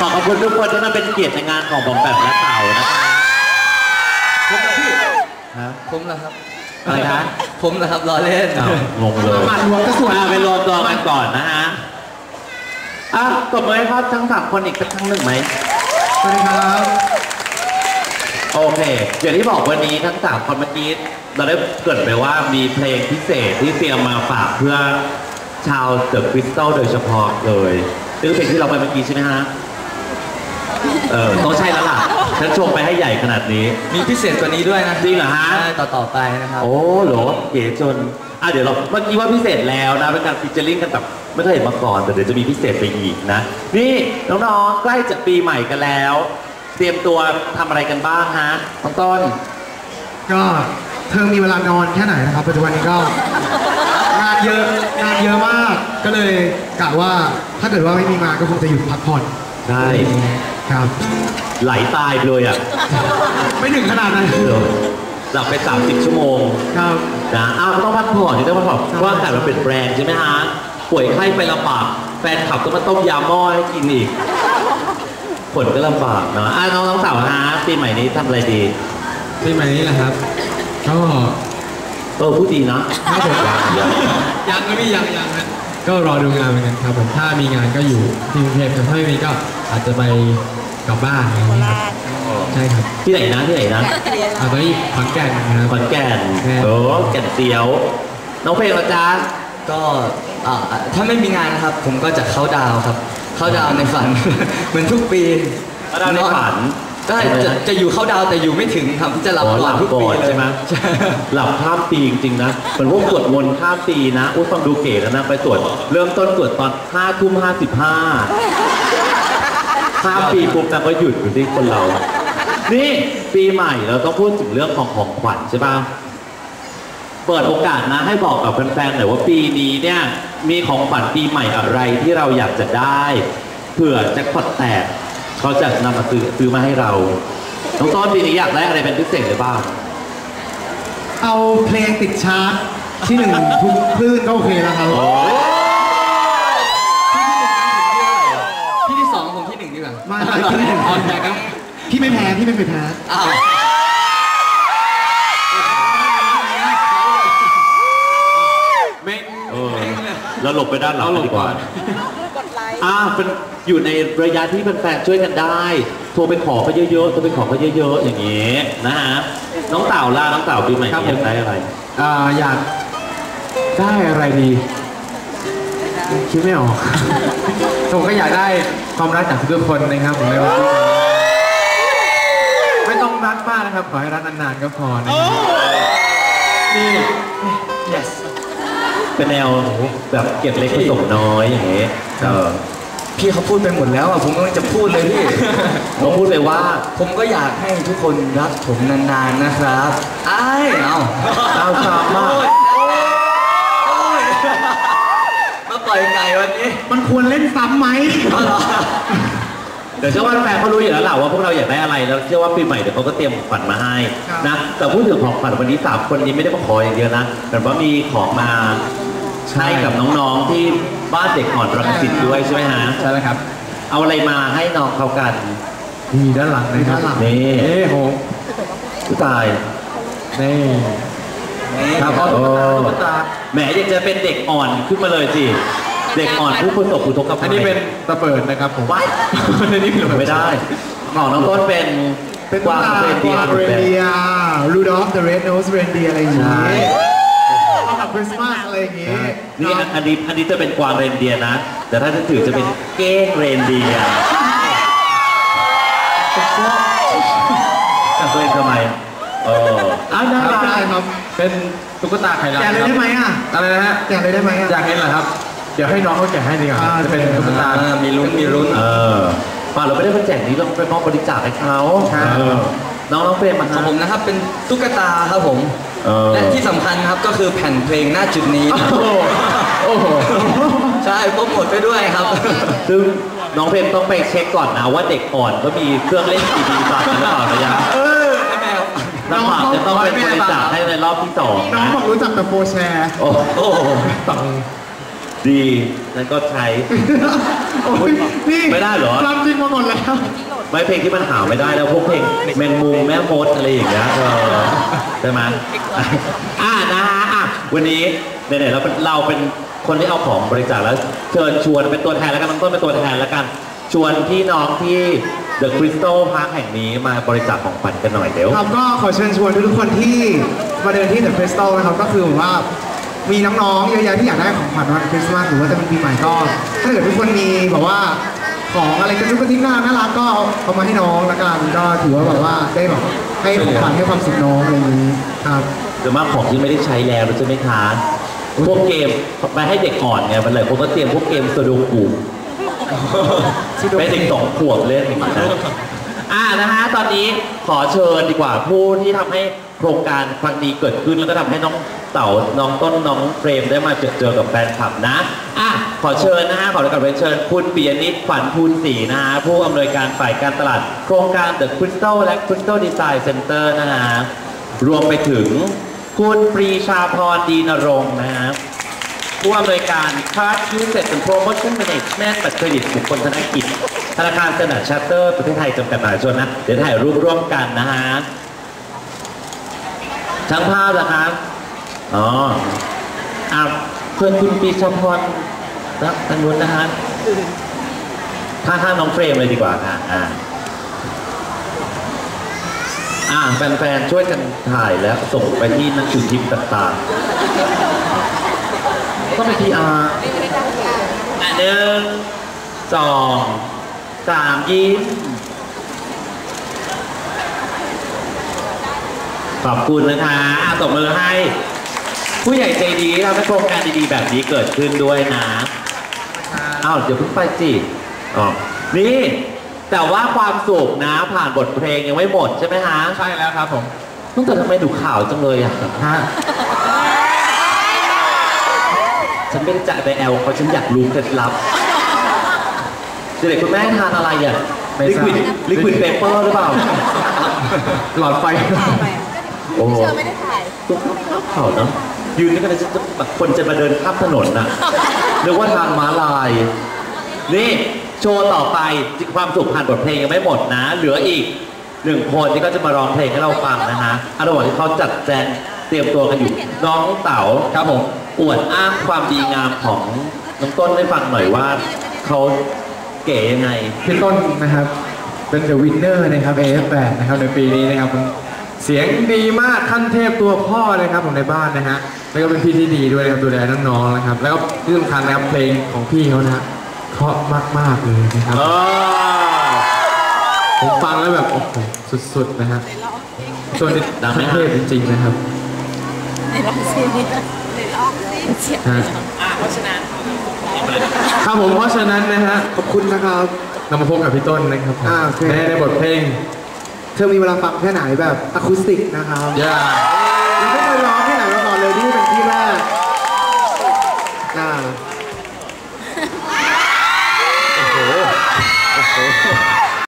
ขอขอบคุณทุกคนที่มาเป็นเกียรติในงานของบอมแปมและเต่านะคะผมนะพี่ฮะผมนะครับอะไรนะผมนะครับรอเล่นอ้าวงงเลยมารวมก็สวยอะไปรวมตัวกันก่อนนะฮะอะตบมือให้ครับทั้งสามคนอีกสักครั้งหนึ่งไหมสวัสดีครับโอเคอย่างที่บอกวันนี้ทั้งสามคนเมื่อกี้เราได้เกริดไปว่ามีเพลงพิเศษที่เตรียมมาฝากเพื่อชาวเดอะคริสตัลโดยเฉพาะเลยซึ่งเพลงที่เราไปเมื่อกี้ใช่ไหมฮะ เออต้องใช่แล้วล่ะฉันชมไปให้ใหญ่ขนาดนี้ มีพิเศษกว่านี้ด้วยนะจริงเหรอฮะใช่ต่อต่อๆไปนะครับ โอ้โหเก๋จนอะเดี๋ยวเราเมื่อกี้ว่าพิเศษแล้วนะเป็นการฟิชเจอริงกันแบบไม่เคยเห็นมาก่อนแต่เดี๋ยวจะมีพิเศษไปอีกนะ นี่น้องๆใกล้จะปีใหม่กันแล้ว เตรียมตัวทำอะไรกันบ้างฮะน้องต้น ก็เธอมีเวลานอนแค่ไหนนะครับ ปัจจุบันนี้ก็ งานเยอะงานเยอะมาก ก็เลยกะว่าถ้าเกิดว่าไม่มีมาก็คงจะหยุดพักผ่อน ใช่ครับไหลตายไปเลยอะไม่ถึงขนาดนั้นเออหลับไป 30 ชั่วโมงครับนะอ้าวก็ต้องพักผ่อนที่ต้องพักผ่อนใช่เพราะว่าอากาศมันเปลี่ยนแปลงใช่ไหมฮะป่วยไข้ไปลำบากแฟนขับก็มาต้มยาหม้อให้กินอีกผลก็ลำบากเนาะอะน้องน้องสาวฮะปีใหม่นี้ทำอะไรดีปีใหม่นี้แหละครับก็เออพูดดีนะครับผมยังยังนะพี่ยังยังนะก็รอดูงานเหมือนกันครับผมถ้ามีงานก็อยู่ที่กรุงเทพแต่ถ้าไม่มีก็ อาจจะไปกลับบ้านอะไรอย่างเงี้ยครับใช่ครับที่ไหนนะที่ไหนนะอ่าตอนนี้ขอนแก่นนะครับ ขอนแก่นแม่โอ้แก่นเซียว น้องเพลงละจ้าก็อ่าถ้าไม่มีงานนะครับ ผมก็จะเข้าดาวน์ครับ เข้าดาวน์ในฝัน เหมือนทุกปีเข้าดาวน์ในฝันได้ใช่ไหมจะจะอยู่เข้าดาวน์แต่อยู่ไม่ถึงครับจะหลับอ๋อก่อนทุกปีหลับก่อนเลยใช่ไหม ใช่ หลับข้ามปีจริงๆนะเหมือนพวกสวดมนต์ข้ามปีนะอุ้ยฟังดูเก๋แล้วนะ ไปสวด เริ่มต้นสวดตอนห้าทุ่มห้าสิบห้า ข้ามปีปุ๊บแต่ก็หยุดอยู่ที่คนเรา นี่ปีใหม่เราต้องพูดถึงเรื่องของของขวัญใช่ป่ะเปิดโอกาสนะให้บอกกับแฟนๆหน่อยว่าปีนี้เนี่ยมีของขวัญปีใหม่อะไรที่เราอยากจะได้เผื่อแจ็คพอตแตกเขาจะนำมาซื้อซื้อมาให้เราน้องต้นปีนี้อยากได้อะไรเป็นพิเศษหรือเปล่าเอาเพลงติดชาร์ตที่หนึ่งทุกคลื่นก็โอเคแล้วครับ ที่หนึ่งอ๋อแต่ก็พี่ไม่แพ้ พี่ไม่เคยแพ้อ้าวไม่เออเราหลบไปด้านหลังเราหลบดีกว่าก่อนอ่าเป็นอยู่ในระยะที่แฟนๆช่วยกันได้ โทรไปขอเขาเยอะๆ โทรไปขอเขาเยอะๆ อย่างนี้นะฮะ น้องเต่าล่าน้องเต่าปีใหม่ครับนี้อยากผมได้อะไร อ่าอยากได้อะไรดี คิดไม่ออกผมก็อยากได้ความรักจากทุกๆคนนะครับผมในวันนี้ไม่ต้องรักมากนะครับ ขอให้รักนานๆก็พอนะครับนี่ yes เป็นแนวแบบเก็บเล็กผสมน้อยอย่างนี้เออพี่เขาพูดไปหมดแล้วอะผมกำลังจะพูดเลยพี่เราพูดไปว่า ผมก็อยากให้ทุกคนรักผมนานๆนะครับอ้ายเอาเอาชามมาก โอ้ยโอ้ย มาปล่อยไก่วันนี้มันควรเล่นซ้ำไหมเอาเหรอเดี๋ยวเชื่อว่าแฟนเขารู้อยู่แล้วแหละว่าพวกเราอยากได้อะไรแล้วเชื่อว่าปีใหม่เดี๋ยวเขาก็เตรียมของขวัญมาให้นะแต่พูดถึงของขวัญวันนี้สามคนนี้ไม่ได้มาขออย่างเดียวนะแต่ว่ามีของมาให้กับน้องๆที่บ้านเด็กอ่อนรังสิตด้วยใช่ไหมฮะใช่แล้วครับ เอาอะไรมาให้น้องเขากันมีด้านหลังเลยครับด้านหลังนี่เอ้โหผู้ตายนี่นี่ครับเอาตุ๊กตาโอ้ตุ๊กตา แหมอยากจะเป็นเด็กอ่อนขึ้นมาเลยสิ เด็กอ่อนผู้ประสบอุทกภัยอันนี้เป็นตะเปิดนะครับผมว้ายอันนี้ไม่รู้ไม่ได้ของน้องต้นเป็นเป็นกตุ๊กวางตาเรนกเดียวางร์เรนเดียรูดอฟเดอะเรดโนสเรนเดียอะไรอย่างใช่งี้เข้ากับคริสต์มาสอะไรอย่างงี้นี่อันอันนี้อันนี้จะเป็นกวางเรนเดียร์นะ แต่ถ้าจะถือจะเป็นเก้งเรนเดียร์แต่ตัวเองทำไมเอออะน่ารักได้ครับเป็น ตุ๊กตาไข่ลาแกะเลยได้ไหมอะอะไรนะฮะแกะเลยได้ไหมอะอยากเห็นเหรอครับ เดี๋ยวให้น้องเขาแกะให้ดีกว่าอ่า จะเป็นตุ๊กตาอ่ามีลุ้นมีลุ้น เออป่าเราไม่ได้มาแจกนี้เราไปมอบบริจาคให้เขาครับเออน้องน้องเฟรมมาของผมนะครับเป็นตุ๊กตาครับผม เออและที่สำคัญครับก็คือแผ่นเพลงหน้าจุดนี้นะโอ้โหโอ้โหใช่โปรโมทไปด้วยครับ ซึ่งน้องเฟรมต้องไปเช็คก่อนนะว่าเด็กอ่อนก็มีเครื่องเล่นซีดีฝากหรือเปล่านะยัง น้ำหมากจะต้องเป็นบริจาคให้ในรอบที่สองน้องนะบอกรู้จักแต่โฟร์แชร์ โอ้โอ้โหตังดีนั่นก็ใช้ โอ้ยนี่ไม่ได้เหรอความจริงงมาหมดแล้ว ไม่เพลงที่มันหาไม่ได้แล้วพวกเพลงแมงมุมแม่มดอะไรอย่างเงี้ยเออใช่ไหมอ่านะฮะอะวันนี้ไหนๆเราเป็นเราเป็นคนที่เอาของบริจาคแล้ว เชิญชวนเป็นตัวแทนแล้วกันน้องต้นเป็นตัวแทนแล้วกัน ชวนพี่น้องที่ The Crystal Park แห่งนี้มาบริจาคของขวัญกันหน่อยเดี๋ยว ครับก็ขอเชิญชวนทุกๆคนที่มาเดินที่เดอะคริสตัลนะครับก็คือว่ามีน้องๆเยอะแยะที่อยากได้ของขวัญวันคริสต์มาสหรือว่าจะเป็นปีใหม่ก็ถ้าเกิดทุกคนมีแบบว่าของอะไรกระจุกกระทิกน่าน่ารักก็เอาเอามาให้น้องละกันก็ถือว่าแบบว่าได้แบบให้ของขวัญให้ความสุขน้องอะไรอย่างนี้ครับส่วนมากของที่ไม่ได้ใช้แล้วใช่ไหมคะพวกเกมไปให้เด็กอ่อนไงมันเลยผมก็เตรียมพวกเกมสโดกุ ไปให้เด็กสองขวบเล่นอย่างนี้นะอ่านะฮะตอนนี้ขอเชิญดีกว่าผู้ที่ทำให้โครงการครั้งนี้เกิดขึ้นแล้วก็ทำให้น้องเต่าน้องต้นน้องเฟรมได้มาเจอเจอกับแฟนคลับนะอะขอเชิญนะฮะขอรับเรียนเชิญคุณปียนิตขวัญภูลศรีนะฮะผู้อำนวยการฝ่ายการตลาด โครงการ The Crystal และ Crystal Design Center นะฮะรวมไปถึงคุณปรีชาพรดีนรงค์นะฮะ ผู้อำนวยการ Card Usage and Promotion Management บัตรเครดิตบุคคลธนกิจ ธนาคารสนดาดชาร์เตอร์ประเทศไทยจำกัดมหาชนนะ เดี๋ยวถ่ายรูปร่วมกันนะฮะช่างภาพนะครับ อ๋ออะเพื่อนคุณปีชพรนะทางนู้นนะฮะข้างๆน้องเฟรมเลยดีกว่าค่ะอ่าอ่าแฟนๆ ช่วยกันถ่ายแล้วส่งไปที่หนังสือพิมพ์ต่างๆ ต้องไปทีอาร์อะหนึ่งสองสามยิ้มขอบคุณนะคะอะตบมือให้ ผู้ใหญ่ใจดีที่ทำให้โครงการดีๆ แบบนี้เกิดขึ้นด้วยนะอ้าวเดี๋ยวเพิ่งไปสิอ๋อนี่ แต่ว่าความสุขนะผ่านบทเพลงยังไม่หมดใช่ไหมฮะใช่แล้วครับผมต้องแต่ทำไมดูข่าวจังเลยอะฮะ ฉันไม่ได้จะไปแอลเขาฉันอยากรู้เคล็ดลับเด็กคุณแม่ทานอะไรอะไม่ลิทราคบวิดลิควิดเปเปอร์หรือเปล่า หลอดไฟโอ้โหเชื่อไม่ได้ถ่ายตัวข่าวเนาะยืนนี่ก็เลยจะแบบคนจะมาเดินข้ามถนนน่ะนึกว่าทางม้าลาย นี่โชว์ต่อไปความสุขผ่านบทเพลงยังไม่หมดนะ เหลืออีกหนึ่งคนที่ก็จะมาร้องเพลงให้เราฟังนะฮะอะระหว่างที่เขาจัดแจงเตรียมตัวกันอยู่น้องเต๋าครับผม อวดอ้างความดีงามของน้องต้นให้ฟังหน่อยว่าเขาเก๋ยังไง พี่ต้นนะครับเป็นเดอะวินเนอร์นะครับ AF8 นะครับในปีนี้นะครับผมเสียงดีมากขั้นเทพตัวพ่อเลยครับผมในบ้านนะฮะแล้วก็เป็นพี่ที่ดีด้วยนะครับดูแลน้องๆนะครับ แล้วก็ที่สำคัญนะครับเพลงของพี่เขานะฮะเพราะมากๆเลยนะครับเออผมฟังแล้วแบบโอ้โหสุดๆนะฮะส่วนดังไหมขั้นฮะเทพจริงๆนะครับในลองซิใเพราะฉะนั้นครับผมเพราะฉะนั้นนะฮะขอบคุณนะครับนำมาพบกับพี่ต้นนะครับผม่ได้ในบทเพลงเธอมีเวลาฟังแค่ไหนแบบอะคูสติกนะครับอย่ายังไม่เคยร้องที่ไหนมาก่อนเลยนี่เป็นที่แรกนะ